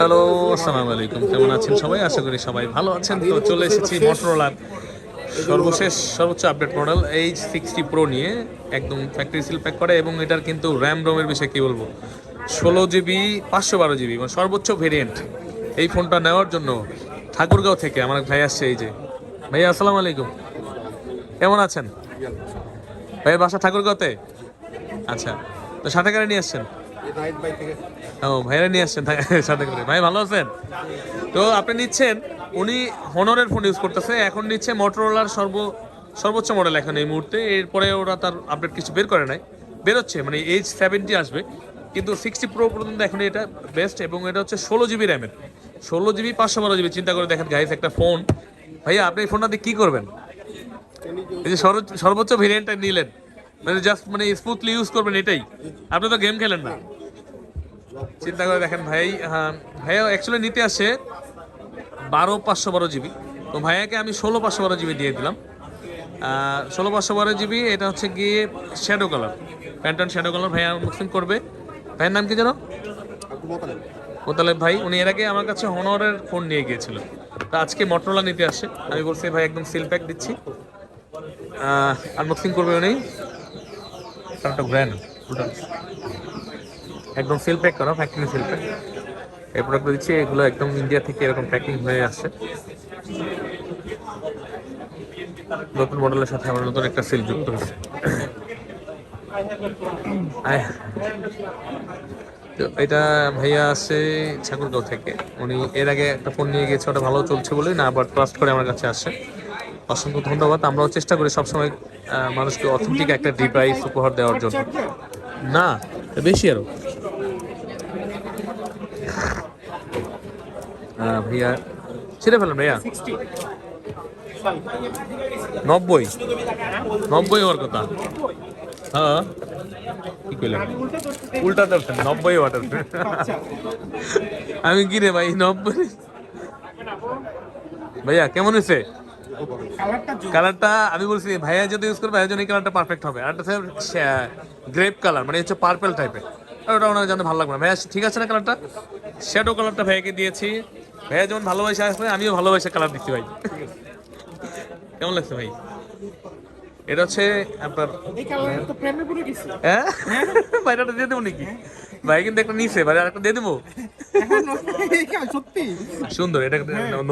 Hello আসসালামু আলাইকুম কেমন আছেন সবাই? আশা করি সবাই ভালো আছেন। তো চলে এসেছি মোটরোলার সর্বশেষ, সর্বোচ্চ update model H sixty pro নিয়ে। একদম ফ্যাক্টরি সিল প্যাক করে এবং এটার কিন্তু র্যাম রোমের বিষয়ে কী বলব? ষোলো জিবি পাঁচশো বারো জিবি মানে সর্বোচ্চ ভেরিয়েন্ট এই ফোনটা নেওয়ার জন্য ঠাকুরগাঁও থেকে আমার ভাই আসছে এই যে। ভাইয়া আসসালামু আলাইকুম কেমন আছেন? ভাইয়ের বাসা ঠাকুরগাঁওতে? আচ্ছা। তো সাথে করে নিয়ে আসছেন? ও, ভাইরা নিয়ে আসছেন সাথে করে। ভাই, ভালো আছেন? তো আপনি নিচ্ছেন, উনি হনরের ফোন ইউজ করতেছে, এখন নিচ্ছে মোটরোলার সর্ব, সর্বোচ্চ মডেল এখন এই মুহূর্তে। এরপরে ওরা তার আপডেট কিছু বের করে নাই। বেরোচ্ছে মানে এইচ সেভেন্টি আসবে। কিন্তু সিক্সটি প্রো পর্যন্ত এখন এটা বেস্ট এবং এটা হচ্ছে ষোলো জিবি র্যামের ষোলো জিবি পাঁচশো বারো জিবি চিন্তা করে দেখেন গাইস একটা ফোন ভাইয়া, আপনি এই ফোনটা দিয়ে কী করবেন? এই যে সর্বোচ্চ ভেরিয়েন্টটা নিলেন। মানে জাস্ট মানে স্মুথলি ইউজ করবেন এটাই। আপনি তো গেম খেলেন না। চিন্তা করে দেখেন ভাই হ্যাঁ, ভাইয়া অ্যাকচুয়ালি নিতে আসে বারো পাঁচশো বারো জিবি। তো ভাইয়াকে আমি ষোলো পাঁচশো বারো জিবি দিয়ে দিলাম। ষোলো পাঁচশো বারো জিবি এটা হচ্ছে গিয়ে shadow colour Pantone shadow colour ভাইয়া মুসলিম করবে। ভাইয়ের নাম কি জানো মোতালেব ভাই উনি এর আগে আমার কাছে হনরের ফোন নিয়ে গিয়েছিল। তো আজকে মটরোলা নিতে আসে। আমি বলছি ভাই একদম সিল প্যাক দিচ্ছি। আনবক্সিং করবে উনি। একটা ব্র্যান্ড একদম সিল প্যাক করা ফ্যাক্টরি সিল প্যাক এই প্রোডাক্ট দিচ্ছি এগুলো একদম ইন্ডিয়া থেকে এরকম প্যাকিং হয়ে আসছে। নতুন মডেলের সাথে আমার নতুন একটা সিল যুক্ত হয়েছে। এটা ভাইয়া আছে ঠাকুরগাঁও থেকে। উনি এর আগে একটা ফোন নিয়ে গেছে ওটা ভালো চলছে বলে না আবার ট্রাস্ট করে আমার কাছে আসে অসংখ্য ধন্যবাদ। আমরাও চেষ্টা করি সবসময় মানুষকে অথেন্টিক একটা ডিভাইস উপহার দেওয়ার জন্য। না বেশি আরও। ভাইয়া। ছেড়ে ফেলেন ভাইয়া। নব্বই। নব্বই হওয়ার কথা। হ্যাঁ। উল্টা নব্বই ওয়াটার আমি কি রে ভাই, নব্বই? ভাইয়া, কেমন হয়েছে? কালারটা, আমি বলছি, ভাইয়া যদি ইউজ করবে ভাইয়ার জন্য এই কালারটা পারফেক্ট হবে। আর গ্রেপ কালার মানে হচ্ছে পার্পেল টাইপের ওটা ওনার জানতে ভালো লাগবে না। ভাইয়া, ঠিক আছে না কালারটা? শ্যাডো কালারটা ভাইয়াকে দিয়েছি। ভাইয়া যেমন ভালোবাসে আসবে আমিও ভালোবাসে কালার দিচ্ছি ভাই। কেমন লাগছে ভাই? এটা হচ্ছে আপনার হ্যাঁ? ভাইটা দিয়ে দেবো নাকি? ভাই কিন্তু একটা নিচে ভাই আরেকটা দিয়ে দেবো? সত্যি? সুন্দর এটা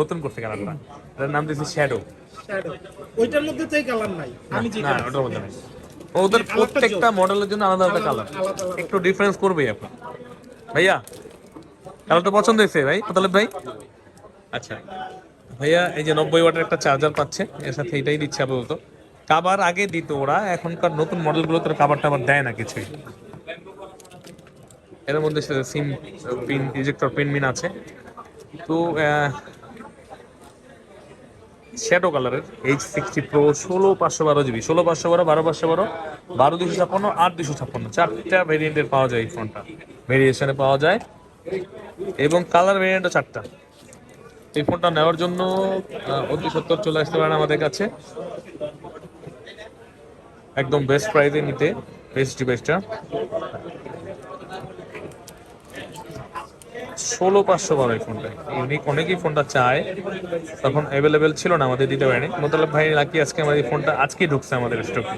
নতুন করছে কালারটা এটার নাম দিয়েছে শ্যাডো ওইটার মধ্যে তো এই কালার নাই। আমি যে না ওটার মধ্যে নাই। ওদের প্রত্যেকটা মডেলের জন্য আলাদা আলাদা কালার একটু ডিফারেন্স করবেই আপনার ভাইয়া কালারটা পছন্দ হয়েছে ভাই তাহলে ভাই? আচ্ছা ভাইয়া, এই যে নব্বই ওয়াটের একটা চার্জার পাচ্ছে, এর সাথে এটাই দিচ্ছে আপাতত। কাবার আগে দিত ওরা, এখনকার নতুন মডেলগুলো তো কাবার টাবার দেয় না কিছুই এর মধ্যে সিম পিন ইজেক্টর পিন মিন আছে। তো শ্যাডো কালারের এইচ সিক্সটি প্রো ষোলো পাঁচশো বারো জিবি ষোলো পাঁচশো বারো বারো পাঁচশো বারো বারো দুশো ছাপ্পান্ন, আট দুশো ছাপ্পান্ন। চারটা ভেরিয়েন্টের পাওয়া যায় এই ফোনটা ভেরিয়েশনে পাওয়া যায়। এবং কালার ভেরিয়েন্টও চারটা। এই ফোনটা নেওয়ার জন্য অতি সত্তর চলে আসতে পারেন আমাদের কাছে। একদম বেস্ট প্রাইসে নিতে বেস্ট ডিভাইসটা ষোলো পাঁচশো বারো এই ফোনটা। ইউনিক, অনেকেই ফোনটা চায়। তখন অ্যাভেলেবেল ছিল না, আমাদের দিতে পারেনি। মোতালেব ভাই লাকি আজকে আমার এই ফোনটা আজকেই ঢুকছে আমাদের স্টকে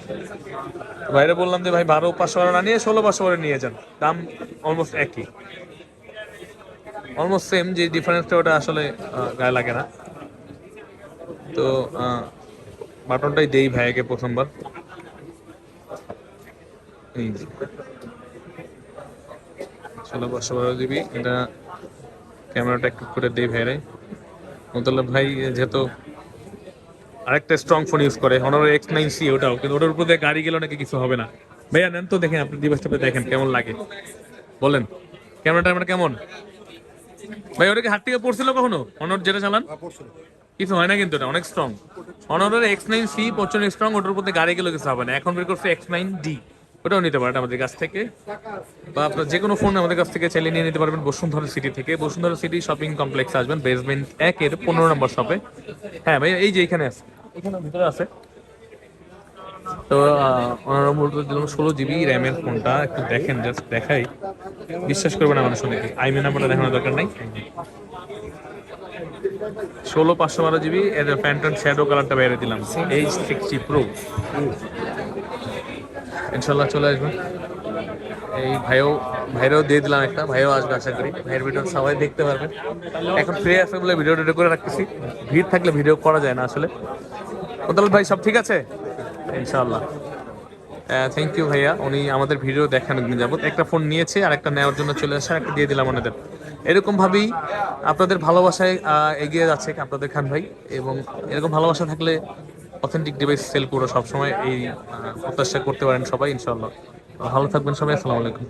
বাইরে বললাম যে, ভাই বারো পাঁচশো বারো না নিয়ে ষোলো পাঁচশো বারো নিয়ে যান। দাম অলমোস্ট একই। অলমোস্ট সেম যে ডিফারেন্সটা ওটা আসলে গায়ে লাগে না। তো বাটনটাই দেই ভাইয়াকে প্রথমবার। এই যে। বারো জিবি এটা ক্যামেরাটা একটু করে দেই ভাইরে মোতালেব ভাই, যেহেতু আরেকটা স্ট্রং ফোন ইউজ করে অনার এক্স নাইন সি ওটাও, কিন্তু ওটার উপর দিয়ে গাড়ি গেলেও নাকি কিছু হবে না। ভাইয়া, নেন তো দেখেন, আপনি ডিভাইসটা দেখেন, কেমন লাগে। বলেন, ক্যামেরাটা আমরা কেমন? ভাই ওটা কি হাত থেকে পড়ছিল কখনো? অনর যেটা চালান? কিছু হয় না কিন্তু এটা অনেক স্ট্রং অনরের এক্স নাইন সি প্রচণ্ড স্ট্রং ওটার উপর গাড়ি গেলেও কিছু হবে না। এখন বের করছে এক্স নাইন ডি ওটাও নিতে পারেন আমাদের কাছ থেকে। বা আপনার যে কোনো ফোন আমাদের কাছ থেকে চাইলে নিয়ে নিতে পারবেন বসুন্ধরা সিটি থেকে। বসুন্ধরা সিটি শপিং কমপ্লেক্স আসবেন বেসমেন্ট একের পনেরো নম্বর শপে হ্যাঁ ভাই এই যে এখানে আছে। এখানে ভিতরে আছে। তো ওনারা মূলত দিলাম ষোলো জিবি র্যামের ফোনটা, একটু দেখেন জাস্ট দেখাই। বিশ্বাস করবে না মানুষ অনেকে আইমি নাম্বারটা দেখানোর দরকার নাই। ষোলো পাঁচশো বারো জিবি এর প্যান্টন শ্যাডো কালারটা বেড়ে দিলাম এইচ সিক্সটি প্রো ইনশাল্লাহ চলে আসবেন। এই ভাইও, ভাইরাও দিয়ে দিলাম একটা, ভাইও আসবে আশা করি। ভাইয়ের ভিডিও সবাই দেখতে পারবেন। এখন ফ্রি আছে বলে ভিডিও টিডিও করে রাখতেছি। ভিড় থাকলে ভিডিও করা যায় না আসলে। ওদাল ভাই, সব ঠিক আছে? ইনশাআল্লাহ। থ্যাংক ইউ ভাইয়া। উনি আমাদের ভিডিও দেখেন একদিন যাবত একটা ফোন নিয়েছে আর একটা নেওয়ার জন্য চলে আসে একটা দিয়ে দিলাম ওনাদের। এরকমভাবেই আপনাদের ভালোবাসায় এগিয়ে যাচ্ছে আপনাদের খান ভাই, এবং এরকম ভালোবাসা থাকলে অথেন্টিক ডিভাইস সেল করে সবসময় এই প্রত্যাশা করতে পারেন সবাই ইনশাল্লাহ ভালো থাকবেন সবাই, আসসালামু আলাইকুম।